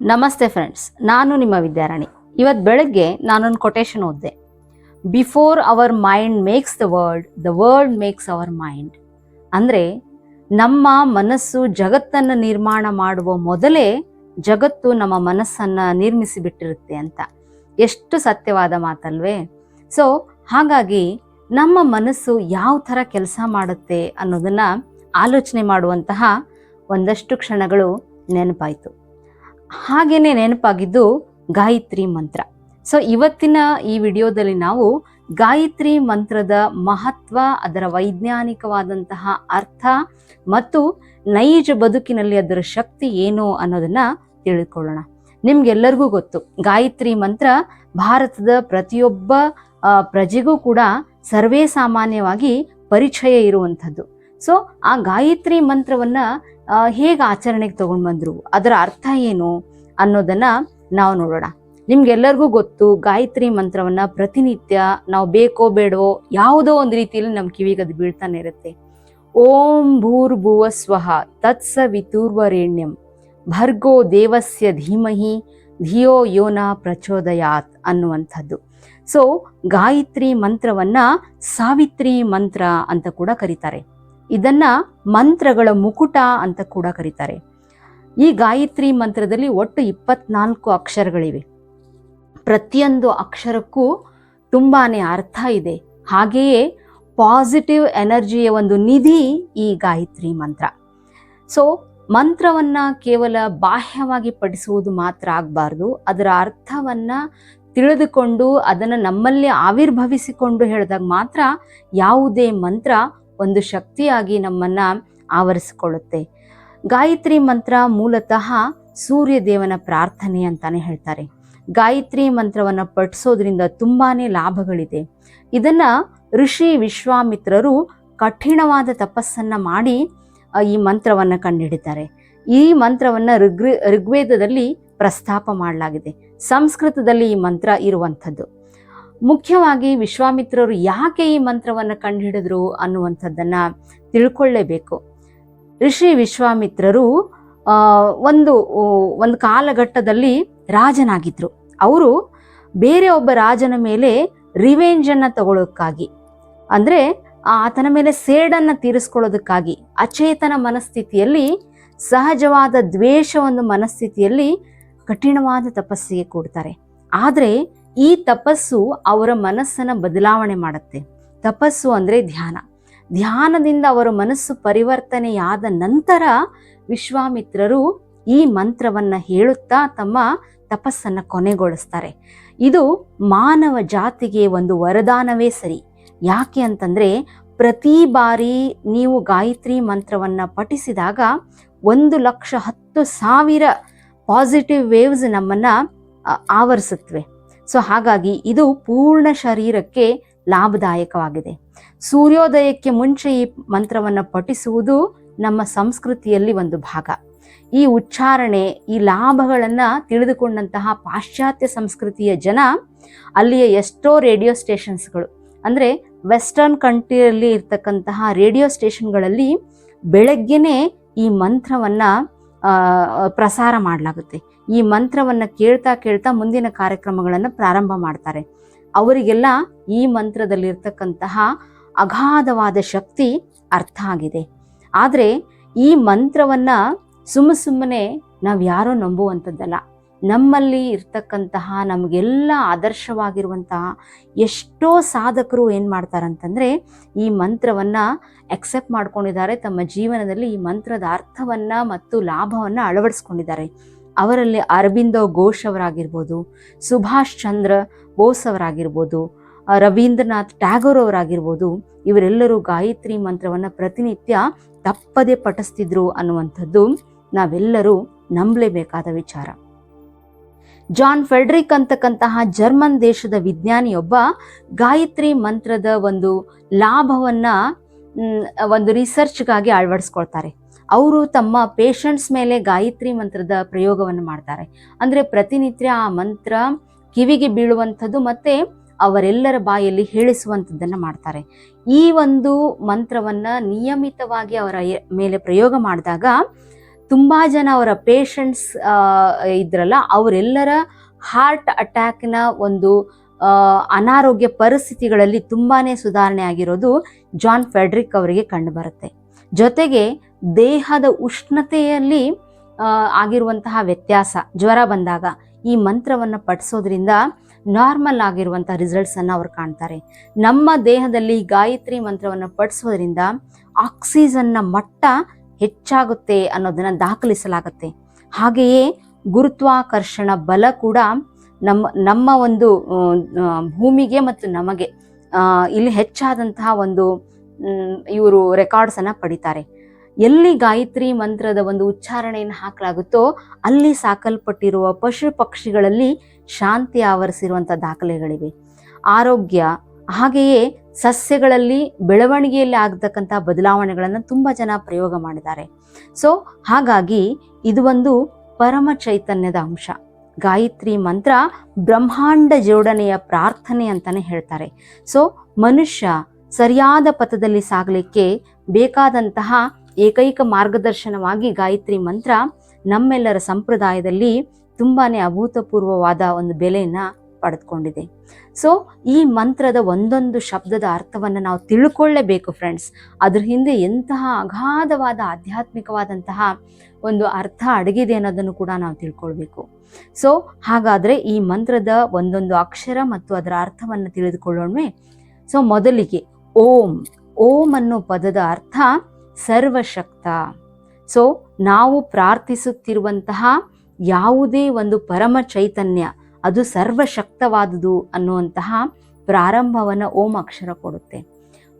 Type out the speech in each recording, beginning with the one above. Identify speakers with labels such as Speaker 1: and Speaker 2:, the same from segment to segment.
Speaker 1: ನಮಸ್ತೆ ಫ್ರೆಂಡ್ಸ್ ನಾನು ನಿಮ್ಮ ವಿದ್ಯಾರಾಣಿ. ಇವತ್ತು ಬೆಳಗ್ಗೆ ನಾನೊಂದು quotation ಓದ್ದೆ. Before our mind makes the world the world makes our mind ಅಂದರೆ ನಮ್ಮ ಮನಸ್ಸು ಜಗತ್ತನ್ನು ನಿರ್ಮಾಣ ಮಾಡುವ ಮೊದಲೇ ಜಗತ್ತು ನಮ್ಮ ಮನಸ್ಸನ್ನು ನಿರ್ಮಿಸಿ ಬಿಟ್ಟಿರುತ್ತೆ ಅಂತ. ಎಷ್ಟು ಸತ್ಯವಾದ ಮಾತಲ್ವೇ? ಸೊ ಹಾಗಾಗಿ ನಮ್ಮ ಮನಸ್ಸು ಯಾವ ಥರ ಕೆಲಸ ಮಾಡುತ್ತೆ ಅನ್ನೋದನ್ನು ಆಲೋಚನೆ ಮಾಡುವಂತಹ ಒಂದಷ್ಟು ಕ್ಷಣಗಳು ನೆನಪಾಯಿತು. ಹಾಗೇನೆ ನೆನಪಾಗಿದ್ದು ಗಾಯತ್ರಿ ಮಂತ್ರ. ಸೊ ಇವತ್ತಿನ ಈ ವಿಡಿಯೋದಲ್ಲಿ ನಾವು ಗಾಯತ್ರಿ ಮಂತ್ರದ ಮಹತ್ವ, ಅದರ ವೈಜ್ಞಾನಿಕವಾದಂತಹ ಅರ್ಥ ಮತ್ತು ನೈಜ ಬದುಕಿನಲ್ಲಿ ಅದರ ಶಕ್ತಿ ಏನು ಅನ್ನೋದನ್ನ ತಿಳಿದುಕೊಳ್ಳೋಣ ನಿಮ್ಗೆಲ್ಲರಿಗೂ ಗೊತ್ತು, ಗಾಯತ್ರಿ ಮಂತ್ರ ಭಾರತದ ಪ್ರತಿಯೊಬ್ಬ ಪ್ರಜೆಗೂ ಕೂಡ ಸರ್ವೇ ಸಾಮಾನ್ಯವಾಗಿ ಪರಿಚಯ ಇರುವಂಥದ್ದು. ಸೊ ಆ ಗಾಯತ್ರಿ ಮಂತ್ರವನ್ನ ಹೇಗೆ ಆಚರಣೆಗೆ ತಗೊಂಡು ಬಂದ್ರು? ಅದರ ಅರ್ಥ ಏನು ಅನ್ನೋದನ್ನ ನಾವು ನೋಡೋಣ. ನಿಮ್ಗೆಲ್ಲರಿಗೂ ಗೊತ್ತು, ಗಾಯತ್ರಿ ಮಂತ್ರವನ್ನ ಪ್ರತಿನಿತ್ಯ ನಾವು ಬೇಕೋ ಬೇಡವೋ ಯಾವುದೋ ಒಂದು ರೀತಿಯಲ್ಲಿ ನಮ್ಮ ಕಿವಿಗೆ ಅದು ಬೀಳ್ತಾನೆ ಇರುತ್ತೆ. ಓಂ ಭೂರ್ಭುವ ಸ್ವಹ ತತ್ಸವಿತುರ್ವರೇಣ್ಯಂ ಭರ್ಗೋ ದೇವಸ್ಯ ಧೀಮಹಿ ಧಿಯೋ ಯೋನ ಪ್ರಚೋದಯಾತ್ ಅನ್ನುವಂಥದ್ದು. ಸೊ ಗಾಯತ್ರಿ ಮಂತ್ರವನ್ನ ಸಾವಿತ್ರಿ ಮಂತ್ರ ಅಂತ ಕೂಡ ಕರೀತಾರೆ. ಇದನ್ನ ಮಂತ್ರಗಳ ಮುಕುಟ ಅಂತ ಕೂಡ ಕರೀತಾರೆ. ಈ ಗಾಯತ್ರಿ ಮಂತ್ರದಲ್ಲಿ ಒಟ್ಟು ಇಪ್ಪತ್ನಾಲ್ಕು ಅಕ್ಷರಗಳಿವೆ. ಪ್ರತಿಯೊಂದು ಅಕ್ಷರಕ್ಕೂ ತುಂಬಾನೇ ಅರ್ಥ ಇದೆ. ಹಾಗೆಯೇ ಪಾಸಿಟಿವ್ ಎನರ್ಜಿಯ ಒಂದು ನಿಧಿ ಈ ಗಾಯತ್ರಿ ಮಂತ್ರ. ಸೊ, ಮಂತ್ರವನ್ನ ಕೇವಲ ಬಾಹ್ಯವಾಗಿ ಪಡಿಸುವುದು ಮಾತ್ರ ಆಗಬಾರ್ದು. ಅದರ ಅರ್ಥವನ್ನ ತಿಳಿದುಕೊಂಡು ಅದನ್ನು ನಮ್ಮಲ್ಲಿ ಆವಿರ್ಭವಿಸಿಕೊಂಡು ಹೇಳಿದಾಗ ಮಾತ್ರ ಯಾವುದೇ ಮಂತ್ರ ಒಂದು ಶಕ್ತಿಯಾಗಿ ನಮ್ಮನ್ನ ಆವರಿಸಿಕೊಳ್ಳುತ್ತೆ. ಗಾಯತ್ರಿ ಮಂತ್ರ ಮೂಲತಃ ಸೂರ್ಯ ದೇವನ ಪ್ರಾರ್ಥನೆ ಅಂತಾನೆ ಹೇಳ್ತಾರೆ. ಗಾಯತ್ರಿ ಮಂತ್ರವನ್ನ ಪಠಿಸೋದ್ರಿಂದ ತುಂಬಾನೇ ಲಾಭಗಳಿದೆ. ಇದನ್ನ ಋಷಿ ವಿಶ್ವಾಮಿತ್ರರು ಕಠಿಣವಾದ ತಪಸ್ಸನ್ನ ಮಾಡಿ ಈ ಮಂತ್ರವನ್ನ ಕಂಡುಹಿಡಿತಾರೆ ಈ ಮಂತ್ರವನ್ನ ಋಗ್ ಋಗ್ವೇದದಲ್ಲಿ ಪ್ರಸ್ತಾಪ ಮಾಡಲಾಗಿದೆ. ಸಂಸ್ಕೃತದಲ್ಲಿ ಈ ಮಂತ್ರ ಇರುವಂಥದ್ದು. ಮುಖ್ಯವಾಗಿ ವಿಶ್ವಾಮಿತ್ರರು ಯಾಕೆ ಈ ಮಂತ್ರವನ್ನು ಕಂಡುಹಿಡಿದ್ರು ಅನ್ನುವಂಥದ್ದನ್ನು ತಿಳ್ಕೊಳ್ಳೇಬೇಕು. ಋಷಿ ವಿಶ್ವಾಮಿತ್ರರು ಒಂದು ಒಂದು ಕಾಲಘಟ್ಟದಲ್ಲಿ ರಾಜನಾಗಿದ್ದರು ಅವರು ಬೇರೆ ಒಬ್ಬ ರಾಜನ ಮೇಲೆ ರಿವೆಂಜನ್ನು ತಗೊಳ್ಳೋಕ್ಕಾಗಿ ಅಂದರೆ ಆತನ ಮೇಲೆ ಸೇಡನ್ನು ತೀರಿಸ್ಕೊಳ್ಳೋದಕ್ಕಾಗಿ, ಅಚೇತನ ಮನಸ್ಥಿತಿಯಲ್ಲಿ, ಸಹಜವಾದ ದ್ವೇಷ ಒಂದು ಮನಸ್ಥಿತಿಯಲ್ಲಿ ಕಠಿಣವಾದ ತಪಸ್ಸಿಗೆ ಕೂಡ್ತಾರೆ. ಆದರೆ ಈ ತಪಸ್ಸು ಅವರ ಮನಸ್ಸನ್ನ ಬದಲಾವಣೆ ಮಾಡುತ್ತೆ. ತಪಸ್ಸು ಅಂದ್ರೆ ಧ್ಯಾನ. ಧ್ಯಾನದಿಂದ ಅವರ ಮನಸ್ಸು ಪರಿವರ್ತನೆಯಾದ ನಂತರ ವಿಶ್ವಾಮಿತ್ರರು ಈ ಮಂತ್ರವನ್ನ ಹೇಳುತ್ತಾ ತಮ್ಮ ತಪಸ್ಸನ್ನ ಕೊನೆಗೊಳಿಸ್ತಾರೆ. ಇದು ಮಾನವ ಜಾತಿಗೆ ಒಂದು ವರದಾನವೇ ಸರಿ. ಯಾಕೆ ಅಂತಂದ್ರೆ ಪ್ರತಿ ಬಾರಿ ನೀವು ಗಾಯತ್ರಿ ಮಂತ್ರವನ್ನ ಪಠಿಸಿದಾಗ ಒಂದು ಲಕ್ಷ ಹತ್ತು ಸಾವಿರ ಪಾಸಿಟಿವ್ ವೇವ್ಸ್ ನಮ್ಮನ್ನ ಆವರಿಸುತ್ತವೆ ಸೊ ಹಾಗಾಗಿ ಇದು ಪೂರ್ಣ ಶರೀರಕ್ಕೆ ಲಾಭದಾಯಕವಾಗಿದೆ. ಸೂರ್ಯೋದಯಕ್ಕೆ ಮುಂಚೆ ಈ ಮಂತ್ರವನ್ನು ಪಠಿಸುವುದು ನಮ್ಮ ಸಂಸ್ಕೃತಿಯಲ್ಲಿ ಒಂದು ಭಾಗ. ಈ ಉಚ್ಚಾರಣೆ, ಈ ಲಾಭಗಳನ್ನು ತಿಳಿದುಕೊಂಡಂತಹ ಪಾಶ್ಚಾತ್ಯ ಸಂಸ್ಕೃತಿಯ ಜನ ಅಲ್ಲಿಯ ಎಷ್ಟೋ ರೇಡಿಯೋ ಸ್ಟೇಷನ್ಸ್ಗಳು, ಅಂದ್ರೆ ವೆಸ್ಟರ್ನ್ ಕಂಟ್ರಿಯಲ್ಲಿ ಇರ್ತಕ್ಕಂತಹ ರೇಡಿಯೋ ಸ್ಟೇಷನ್ಗಳಲ್ಲಿ ಬೆಳಗ್ಗೆನೇ ಈ ಮಂತ್ರವನ್ನ ಪ್ರಸಾರ ಮಾಡಲಾಗುತ್ತೆ. ಈ ಮಂತ್ರವನ್ನು ಕೇಳ್ತಾ ಕೇಳ್ತಾ ಮುಂದಿನ ಕಾರ್ಯಕ್ರಮಗಳನ್ನು ಪ್ರಾರಂಭ ಮಾಡ್ತಾರೆ. ಅವರಿಗೆಲ್ಲ ಈ ಮಂತ್ರದಲ್ಲಿರ್ತಕ್ಕಂತಹ ಅಗಾಧವಾದ ಶಕ್ತಿ ಅರ್ಥ ಆಗಿದೆ. ಆದರೆ ಈ ಮಂತ್ರವನ್ನು ಸುಮ್ಮ ಸುಮ್ಮನೆ ನಾವು ಯಾರೋ ನಂಬುವಂಥದ್ದಲ್ಲ. ನಮ್ಮಲ್ಲಿ ಇರ್ತಕ್ಕಂತಹ ನಮಗೆಲ್ಲ ಆದರ್ಶವಾಗಿರುವಂತಹ ಎಷ್ಟೋ ಸಾಧಕರು ಏನು ಮಾಡ್ತಾರಂತಂದರೆ ಈ ಮಂತ್ರವನ್ನು ಅಕ್ಸೆಪ್ಟ್ ಮಾಡ್ಕೊಂಡಿದ್ದಾರೆ. ತಮ್ಮ ಜೀವನದಲ್ಲಿ ಈ ಮಂತ್ರದ ಅರ್ಥವನ್ನು ಮತ್ತು ಲಾಭವನ್ನು ಅಳವಡಿಸ್ಕೊಂಡಿದ್ದಾರೆ. ಅವರಲ್ಲಿ ಅರವಿಂದೋ ಘೋಷ್ ಅವರಾಗಿರ್ಬೋದು, ಸುಭಾಷ್ ಚಂದ್ರ ಬೋಸ್ ಅವರಾಗಿರ್ಬೋದು ರವೀಂದ್ರನಾಥ್ ಟ್ಯಾಗೋರ್ ಅವರಾಗಿರ್ಬೋದು, ಇವರೆಲ್ಲರೂ ಗಾಯತ್ರಿ ಮಂತ್ರವನ್ನು ಪ್ರತಿನಿತ್ಯ ತಪ್ಪದೆ ಪಠಿಸ್ತಿದ್ರು ಅನ್ನುವಂಥದ್ದು ನಾವೆಲ್ಲರೂ ನಂಬಲೇಬೇಕಾದ ವಿಚಾರ. ಜಾನ್ ಫೆಡ್ರಿಕ್ ಅಂತಕ್ಕಂತಹ ಜರ್ಮನ್ ದೇಶದ ವಿಜ್ಞಾನಿಯೊಬ್ಬ ಗಾಯತ್ರಿ ಮಂತ್ರದ ಒಂದು ಲಾಭವನ್ನ ಒಂದು ರಿಸರ್ಚ್ಗಾಗಿ ಅಳವಡಿಸ್ಕೊಳ್ತಾರೆ. ಅವರು ತಮ್ಮ ಪೇಷಂಟ್ಸ್ ಮೇಲೆ ಗಾಯತ್ರಿ ಮಂತ್ರದ ಪ್ರಯೋಗವನ್ನು ಮಾಡ್ತಾರೆ. ಅಂದರೆ ಪ್ರತಿನಿತ್ಯ ಆ ಮಂತ್ರ ಕಿವಿಗೆ ಬೀಳುವಂಥದ್ದು ಮತ್ತು ಅವರೆಲ್ಲರ ಬಾಯಲ್ಲಿ ಹೇಳಿಸುವಂಥದ್ದನ್ನು ಮಾಡ್ತಾರೆ. ಈ ಒಂದು ಮಂತ್ರವನ್ನು ನಿಯಮಿತವಾಗಿ ಅವರ ಮೇಲೆ ಪ್ರಯೋಗ ಮಾಡಿದಾಗ ತುಂಬಾ ಜನ ಅವರ ಪೇಷಂಟ್ಸ್ ಇದ್ರಲ್ಲ, ಅವರೆಲ್ಲರ ಹಾರ್ಟ್ ಅಟ್ಯಾಕ್ನ ಒಂದು ಅನಾರೋಗ್ಯ ಪರಿಸ್ಥಿತಿಗಳಲ್ಲಿ ತುಂಬಾ ಸುಧಾರಣೆ ಆಗಿರೋದು ಜಾನ್ ಫೆಡ್ರಿಕ್ ಅವರಿಗೆ ಕಂಡು ಬರುತ್ತೆ. ಜೊತೆಗೆ ದೇಹದ ಉಷ್ಣತೆಯಲ್ಲಿ ಆಗಿರುವಂತಹ ವ್ಯತ್ಯಾಸ, ಜ್ವರ ಬಂದಾಗ ಈ ಮಂತ್ರವನ್ನು ಪಠಿಸೋದ್ರಿಂದ ನಾರ್ಮಲ್ ಆಗಿರುವಂಥ ರಿಸಲ್ಟ್ಸ್ ಅನ್ನ ಅವ್ರು ಕಾಣ್ತಾರೆ. ನಮ್ಮ ದೇಹದಲ್ಲಿ ಗಾಯತ್ರಿ ಮಂತ್ರವನ್ನು ಪಠಿಸೋದ್ರಿಂದ ಆಕ್ಸಿಜನ್ನ ಮಟ್ಟ ಹೆಚ್ಚಾಗುತ್ತೆ ಅನ್ನೋದನ್ನ ದಾಖಲಿಸಲಾಗುತ್ತೆ. ಹಾಗೆಯೇ ಗುರುತ್ವಾಕರ್ಷಣ ಬಲ ಕೂಡ ನಮ್ಮ ನಮ್ಮ ಒಂದು ಭೂಮಿಗೆ ಮತ್ತು ನಮಗೆ ಇಲ್ಲಿ ಹೆಚ್ಚಾದಂತಹ ಒಂದು ಇವರು ರೆಕಾರ್ಡ್ಸನ್ನು ಪಡಿತಾರೆ. ಎಲ್ಲಿ ಗಾಯತ್ರಿ ಮಂತ್ರದ ಒಂದು ಉಚ್ಚಾರಣೆಯನ್ನು ಹಾಕಲಾಗುತ್ತೋ ಅಲ್ಲಿ ಸಾಕಲ್ಪಟ್ಟಿರುವ ಪಶು ಪಕ್ಷಿಗಳಲ್ಲಿ ಶಾಂತಿ ಆವರಿಸಿರುವಂಥ ದಾಖಲೆಗಳಿವೆ. ಆರೋಗ್ಯ, ಹಾಗೆಯೇ ಸಸ್ಯಗಳಲ್ಲಿ ಬೆಳವಣಿಗೆಯಲ್ಲಿ ಆಗ್ತಕ್ಕಂಥ ಬದಲಾವಣೆಗಳನ್ನು ತುಂಬ ಜನ ಪ್ರಯೋಗ ಮಾಡಿದ್ದಾರೆ. ಸೊ ಹಾಗಾಗಿ ಇದು ಒಂದು ಪರಮ ಚೈತನ್ಯದ ಅಂಶ. ಗಾಯತ್ರಿ ಮಂತ್ರ ಬ್ರಹ್ಮಾಂಡ ಜೋಡಣೆಯ ಪ್ರಾರ್ಥನೆ ಅಂತಾನೆ ಹೇಳ್ತಾರೆ. ಸೊ ಮನುಷ್ಯ ಸರಿಯಾದ ಪಥದಲ್ಲಿ ಸಾಗಲಿಕ್ಕೆ ಬೇಕಾದಂತಹ ಏಕೈಕ ಮಾರ್ಗದರ್ಶನವಾಗಿ ಗಾಯತ್ರಿ ಮಂತ್ರ ನಮ್ಮೆಲ್ಲರ ಸಂಪ್ರದಾಯದಲ್ಲಿ ತುಂಬಾ ಅಭೂತಪೂರ್ವವಾದ ಒಂದು ಬೆಲೆಯನ್ನ ಪಡೆದುಕೊಂಡಿದೆ. ಸೊ ಈ ಮಂತ್ರದ ಒಂದೊಂದು ಶಬ್ದದ ಅರ್ಥವನ್ನು ನಾವು ತಿಳ್ಕೊಳ್ಳೇಬೇಕು ಫ್ರೆಂಡ್ಸ್ ಅದ್ರ ಹಿಂದೆ ಎಂತಹ ಅಗಾಧವಾದ ಆಧ್ಯಾತ್ಮಿಕವಾದಂತಹ ಒಂದು ಅರ್ಥ ಅಡಗಿದೆ ಅನ್ನೋದನ್ನು ಕೂಡ ನಾವು ತಿಳ್ಕೊಳ್ಬೇಕು. ಸೊ ಹಾಗಾದ್ರೆ ಈ ಮಂತ್ರದ ಒಂದೊಂದು ಅಕ್ಷರ ಮತ್ತು ಅದರ ಅರ್ಥವನ್ನು ತಿಳಿದುಕೊಳ್ಳೋಣ ಸೊ ಮೊದಲಿಗೆ ಓಂ. ಓಂ ಅನ್ನೋ ಪದದ ಅರ್ಥ ಸರ್ವಶಕ್ತ. ಸೊ ನಾವು ಪ್ರಾರ್ಥಿಸುತ್ತಿರುವಂತಹ ಯಾವುದೇ ಒಂದು ಪರಮ ಚೈತನ್ಯ ಅದು ಸರ್ವಶಕ್ತವಾದುದು ಅನ್ನುವಂತಹ ಪ್ರಾರಂಭವನ್ನು ಓಂ ಅಕ್ಷರ ಕೊಡುತ್ತೆ.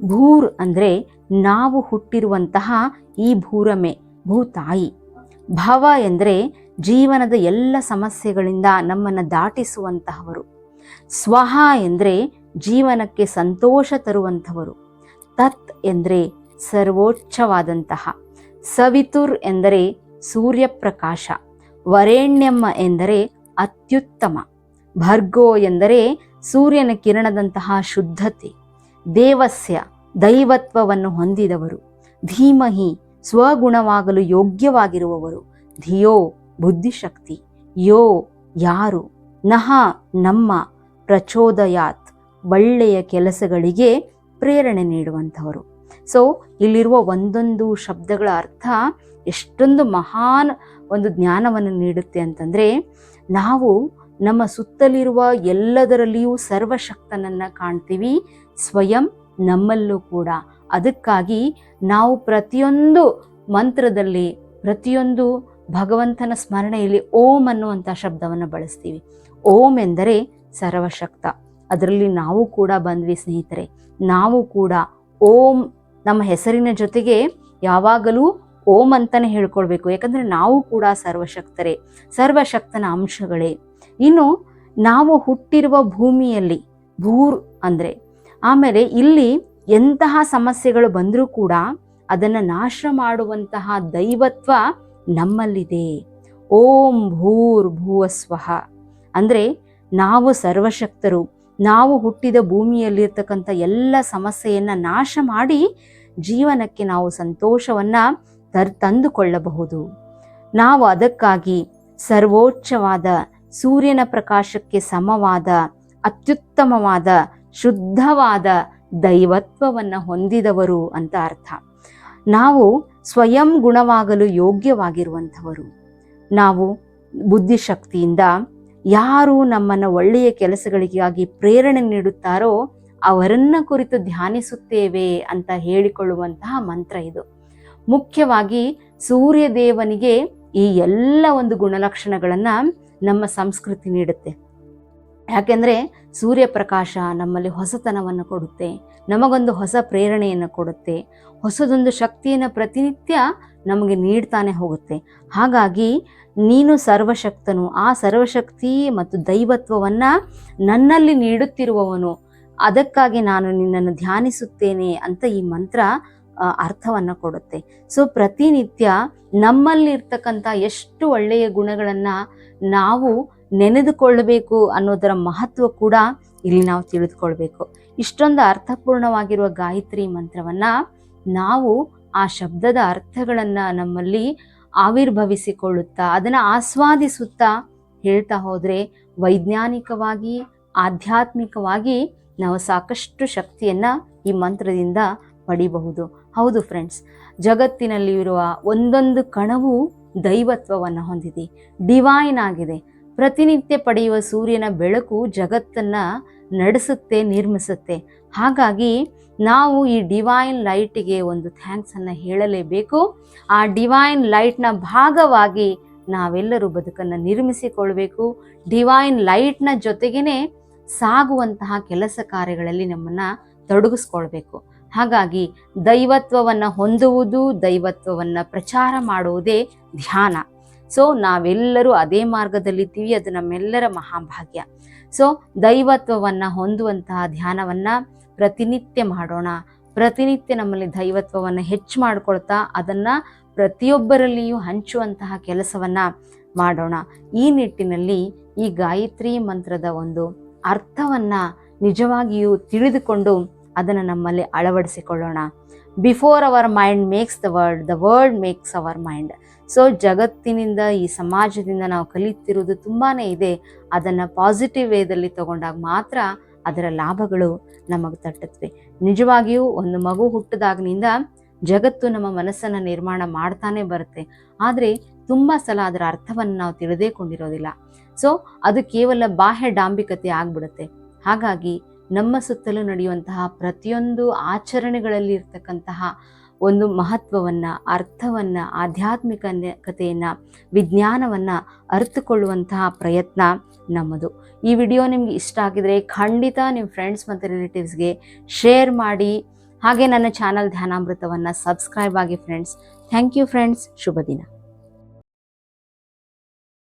Speaker 1: ಭೂರ್ ಅಂದರೆ ನಾವು ಹುಟ್ಟಿರುವಂತಹ ಈ ಭೂರಮೆ, ಭೂತಾಯಿ. ಭವ ಎಂದರೆ ಜೀವನದ ಎಲ್ಲ ಸಮಸ್ಯೆಗಳಿಂದ ನಮ್ಮನ್ನು ದಾಟಿಸುವಂತಹವರು. ಸ್ವಹ ಎಂದರೆ ಜೀವನಕ್ಕೆ ಸಂತೋಷ ತರುವಂಥವರು. ತತ್ ಎಂದರೆ ಸರ್ವೋಚ್ಚವಾದಂತಹ. ಸವಿತುರ್ ಎಂದರೆ ಸೂರ್ಯಪ್ರಕಾಶ. ವರೇಣ್ಯಮ್ಮ ಎಂದರೆ ಅತ್ಯುತ್ತಮ. ಭರ್ಗೋ ಎಂದರೆ ಸೂರ್ಯನ ಕಿರಣದಂತಹ ಶುದ್ಧತೆ, ದೇವಸ್ಯ, ದೈವತ್ವವನ್ನು ಹೊಂದಿದವರು. ಧೀಮಹಿ, ಸ್ವಗುಣವಾಗಲು ಯೋಗ್ಯವಾಗಿರುವವರು. ಧಿಯೋ, ಬುದ್ಧಿಶಕ್ತಿ. ಯೋ, ಯಾರು. ನಹ, ನಮ್ಮ. ಪ್ರಚೋದಯಾತ್, ಒಳ್ಳೆಯ ಕೆಲಸಗಳಿಗೆ ಪ್ರೇರಣೆ ನೀಡುವಂಥವರು. ಸೊ ಇಲ್ಲಿರುವ ಒಂದೊಂದು ಶಬ್ದಗಳ ಅರ್ಥ ಎಷ್ಟೊಂದು ಮಹಾನ್ ಒಂದು ಜ್ಞಾನವನ್ನು ನೀಡುತ್ತೆ ಅಂತಂದರೆ, ನಾವು ನಮ್ಮ ಸುತ್ತಲಿರುವ ಎಲ್ಲದರಲ್ಲಿಯೂ ಸರ್ವಶಕ್ತನನ್ನ ಕಾಣ್ತೀವಿ, ಸ್ವಯಂ ನಮ್ಮಲ್ಲೂ ಕೂಡ. ಅದಕ್ಕಾಗಿ ನಾವು ಪ್ರತಿಯೊಂದು ಮಂತ್ರದಲ್ಲಿ, ಪ್ರತಿಯೊಂದು ಭಗವಂತನ ಸ್ಮರಣೆಯಲ್ಲಿ ಓಂ ಅನ್ನುವಂಥ ಶಬ್ದವನ್ನು ಬಳಸ್ತೀವಿ. ಓಂ ಎಂದರೆ ಸರ್ವಶಕ್ತ. ಅದರಲ್ಲಿ ನಾವು ಕೂಡ ಬಂದ್ವಿ ಸ್ನೇಹಿತರೆ. ನಾವು ಕೂಡ ಓಂ ನಮ್ಮ ಹೆಸರಿನ ಜೊತೆಗೆ ಯಾವಾಗಲೂ ಓಂ ಅಂತಾನೆ ಹೇಳ್ಕೊಳ್ಬೇಕು. ಯಾಕಂದರೆ ನಾವು ಕೂಡ ಸರ್ವಶಕ್ತರೇ. ಸರ್ವಶಕ್ತನ ಅಂಶಗಳೇ. ಇನ್ನು ನಾವು ಹುಟ್ಟಿರುವ ಭೂಮಿಯಲ್ಲಿ ಭೂರ್ ಅಂದರೆ ಆಮೇಲೆ ಇಲ್ಲಿ ಎಂತಹ ಸಮಸ್ಯೆಗಳು ಬಂದರೂ ಕೂಡ ಅದನ್ನು ನಾಶ ಮಾಡುವಂತಹ ದೈವತ್ವ ನಮ್ಮಲ್ಲಿದೆ. ಓಂ ಭೂರ್ ಭೂವಸ್ವಹ ಅಂದರೆ ನಾವು ಸರ್ವಶಕ್ತರು, ನಾವು ಹುಟ್ಟಿದ ಭೂಮಿಯಲ್ಲಿರ್ತಕ್ಕಂಥ ಎಲ್ಲ ಸಮಸ್ಯೆಯನ್ನು ನಾಶ ಮಾಡಿ ಜೀವನಕ್ಕೆ ನಾವು ಸಂತೋಷವನ್ನು ತರ್, ತಂದುಕೊಳ್ಳಬಹುದು. ನಾವು ಅದಕ್ಕಾಗಿ ಸರ್ವೋಚ್ಚವಾದ ಸೂರ್ಯನ ಪ್ರಕಾಶಕ್ಕೆ ಸಮವಾದ, ಅತ್ಯುತ್ತಮವಾದ, ಶುದ್ಧವಾದ ದೈವತ್ವವನ್ನು ಹೊಂದಿದವರು ಅಂತ ಅರ್ಥ. ನಾವು ಸ್ವಯಂ ಗುಣವಾಗಲು ಯೋಗ್ಯವಾಗಿರುವಂಥವರು. ನಾವು ಬುದ್ಧಿಶಕ್ತಿಯಿಂದ ಯಾರು ನಮ್ಮನ್ನು ಒಳ್ಳೆಯ ಕೆಲಸಗಳಿಗಾಗಿ ಪ್ರೇರಣೆ ನೀಡುತ್ತಾರೋ ಅವರನ್ನ ಕುರಿತು ಧ್ಯಾನಿಸುತ್ತೇವೆ ಅಂತ ಹೇಳಿಕೊಳ್ಳುವಂತಹ ಮಂತ್ರ ಇದು. ಮುಖ್ಯವಾಗಿ ಸೂರ್ಯದೇವನಿಗೆ ಈ ಎಲ್ಲ ಒಂದು ಗುಣಲಕ್ಷಣಗಳನ್ನ ನಮ್ಮ ಸಂಸ್ಕೃತಿ ನೀಡುತ್ತೆ. ಯಾಕೆಂದರೆ ಸೂರ್ಯಪ್ರಕಾಶ ನಮ್ಮಲ್ಲಿ ಹೊಸತನವನ್ನು ಕೊಡುತ್ತೆ, ನಮಗೊಂದು ಹೊಸ ಪ್ರೇರಣೆಯನ್ನು ಕೊಡುತ್ತೆ, ಹೊಸದೊಂದು ಶಕ್ತಿಯನ್ನು ಪ್ರತಿನಿತ್ಯ ನಮಗೆ ನೀಡ್ತಾನೆ ಹೋಗುತ್ತೆ. ಹಾಗಾಗಿ ನೀನು ಸರ್ವಶಕ್ತನು, ಆ ಸರ್ವಶಕ್ತಿ ಮತ್ತು ದೈವತ್ವವನ್ನು ನನ್ನಲ್ಲಿ ನೀಡುತ್ತಿರುವವನು, ಅದಕ್ಕಾಗಿ ನಾನು ನಿನ್ನನ್ನು ಧ್ಯಾನಿಸುತ್ತೇನೆ ಅಂತ ಈ ಮಂತ್ರ ಅರ್ಥವನ್ನ ಕೊಡುತ್ತೆ. ಸೊ ಪ್ರತಿನಿತ್ಯ ನಮ್ಮಲ್ಲಿರ್ತಕ್ಕಂಥ ಎಷ್ಟು ಒಳ್ಳೆಯ ಗುಣಗಳನ್ನ ನಾವು ನೆನೆದುಕೊಳ್ಳಬೇಕು ಅನ್ನೋದರ ಮಹತ್ವ ಕೂಡ ಇಲ್ಲಿ ನಾವು ತಿಳಿದುಕೊಳ್ಬೇಕು. ಇಷ್ಟೊಂದು ಅರ್ಥಪೂರ್ಣವಾಗಿರುವ ಗಾಯತ್ರಿ ಮಂತ್ರವನ್ನ ನಾವು ಆ ಶಬ್ದದ ಅರ್ಥಗಳನ್ನ ನಮ್ಮಲ್ಲಿ ಆವಿರ್ಭವಿಸಿಕೊಳ್ಳುತ್ತಾ, ಅದನ್ನು ಆಸ್ವಾದಿಸುತ್ತಾ ಹೇಳ್ತಾ ಹೋದರೆ ವೈಜ್ಞಾನಿಕವಾಗಿ, ಆಧ್ಯಾತ್ಮಿಕವಾಗಿ ನಾವು ಸಾಕಷ್ಟು ಶಕ್ತಿಯನ್ನು ಈ ಮಂತ್ರದಿಂದ ಪಡಿಬಹುದು. ಹೌದು ಫ್ರೆಂಡ್ಸ್ ಜಗತ್ತಿನಲ್ಲಿ ಇರುವ ಒಂದೊಂದು ಕಣವು ದೈವತ್ವವನ್ನು ಹೊಂದಿದೆ. ಡಿವೈನ್ ಆಗಿದೆ. ಪ್ರತಿನಿತ್ಯ ಪಡೆಯುವ ಸೂರ್ಯನ ಬೆಳಕು ಜಗತ್ತನ್ನು ನಡೆಸುತ್ತೆ, ನಿರ್ಮಿಸುತ್ತೆ. ಹಾಗಾಗಿ ನಾವು ಈ ಡಿವೈನ್ ಲೈಟಿಗೆ ಒಂದು ಥ್ಯಾಂಕ್ಸನ್ನು ಹೇಳಲೇಬೇಕು. ಆ ಡಿವೈನ್ ಲೈಟ್ನ ಭಾಗವಾಗಿ ನಾವೆಲ್ಲರೂ ಬದುಕನ್ನು ನಿರ್ಮಿಸಿಕೊಳ್ಬೇಕು. ಡಿವೈನ್ ಲೈಟ್ನ ಜೊತೆಗೇ ಸಾಗುವಂತಹ ಕೆಲಸ ಕಾರ್ಯಗಳಲ್ಲಿ ನಮ್ಮನ್ನು ತೊಡಗಿಸ್ಕೊಳ್ಬೇಕು. ಹಾಗಾಗಿ ದೈವತ್ವವನ್ನು ಹೊಂದುವುದು, ದೈವತ್ವವನ್ನು ಪ್ರಚಾರ ಮಾಡುವುದೇ ಧ್ಯಾನ. ಸೊ ನಾವೆಲ್ಲರೂ ಅದೇ ಮಾರ್ಗದಲ್ಲಿದ್ದೀವಿ, ಅದು ನಮ್ಮೆಲ್ಲರ ಮಹಾಭಾಗ್ಯ. ಸೊ ದೈವತ್ವವನ್ನು ಹೊಂದುವಂತಹ ಧ್ಯಾನವನ್ನು ಪ್ರತಿನಿತ್ಯ ಮಾಡೋಣ. ಪ್ರತಿನಿತ್ಯ ನಮ್ಮಲ್ಲಿ ದೈವತ್ವವನ್ನು ಹೆಚ್ಚು ಮಾಡಿಕೊಳ್ತಾ, ಅದನ್ನು ಪ್ರತಿಯೊಬ್ಬರಲ್ಲಿಯೂ ಹಂಚುವಂತಹ ಕೆಲಸವನ್ನು ಮಾಡೋಣ. ಈ ನಿಟ್ಟಿನಲ್ಲಿ ಈ ಗಾಯತ್ರಿ ಮಂತ್ರದ ಒಂದು ಅರ್ಥವನ್ನು ನಿಜವಾಗಿಯೂ ತಿಳಿದುಕೊಂಡು ಅದನ್ನು ನಮ್ಮಲ್ಲಿ ಅಳವಡಿಸಿಕೊಳ್ಳೋಣ. Before our mind makes the word the word makes our mind so ಜಗತ್ತಿನಿಂದ ಈ ಸಮಾಜದಿಂದ ನಾವು ಕಲಿತಿರುವುದು ತುಂಬಾ ಇದೆ. ಅದನ್ನು ಪಾಸಿಟಿವ್ ವೇದಲ್ಲಿ ತಗೊಂಡಾಗ ಮಾತ್ರ ಅದರ ಲಾಭಗಳು ನಮಗೆ ತಟ್ಟುತ್ತವೆ. ನಿಜವಾಗಿಯೂ ಒಂದು ಮಗು ಹುಟ್ಟಿದಾಗಿನಿಂದ ಜಗತ್ತು ನಮ್ಮ ಮನಸ್ಸನ್ನು ನಿರ್ಮಾಣ ಮಾಡ್ತಾನೆ ಬರುತ್ತೆ. ಆದರೆ ತುಂಬ ಸಲ ಅದರ ಅರ್ಥವನ್ನು ನಾವು ತಿಳಿದೇ ಕೊಂಡಿರೋದಿಲ್ಲ. ಸೊ ಅದು ಕೇವಲ ಬಾಹ್ಯ ಡಾಂಬಿಕತೆ ಆಗ್ಬಿಡುತ್ತೆ. ಹಾಗಾಗಿ ನಮ್ಮ ಸುತ್ತಲೂ ನಡೆಯುವಂತಹ ಪ್ರತಿಯೊಂದು ಆಚರಣೆಗಳಲ್ಲಿ ಇರ್ತಕ್ಕಂತಹ ಒಂದು ಮಹತ್ವವನ್ನು, ಅರ್ಥವನ್ನು ಆಧ್ಯಾತ್ಮಿಕತೆಯನ್ನು ವಿಜ್ಞಾನವನ್ನು ಅರ್ಥಕೊಳ್ಳುವಂತಹ ಪ್ರಯತ್ನ ನಮ್ಮದು. ಈ ವಿಡಿಯೋ ನಿಮಗೆ ಇಷ್ಟ ಆಗಿದರೆ ಖಂಡಿತ ನಿಮ್ಮ ಫ್ರೆಂಡ್ಸ್ ಮತ್ತು ರಿಲೇಟಿವ್ಸ್ಗೆ ಶೇರ್ ಮಾಡಿ. ಹಾಗೆ ನನ್ನ ಚಾನಲ್ ಧ್ಯಾನಾಮೃತವನ್ನು ಸಬ್ಸ್ಕ್ರೈಬ್ ಆಗಿ ಫ್ರೆಂಡ್ಸ್ ಥ್ಯಾಂಕ್ ಯು ಫ್ರೆಂಡ್ಸ್ ಶುಭ ದಿನ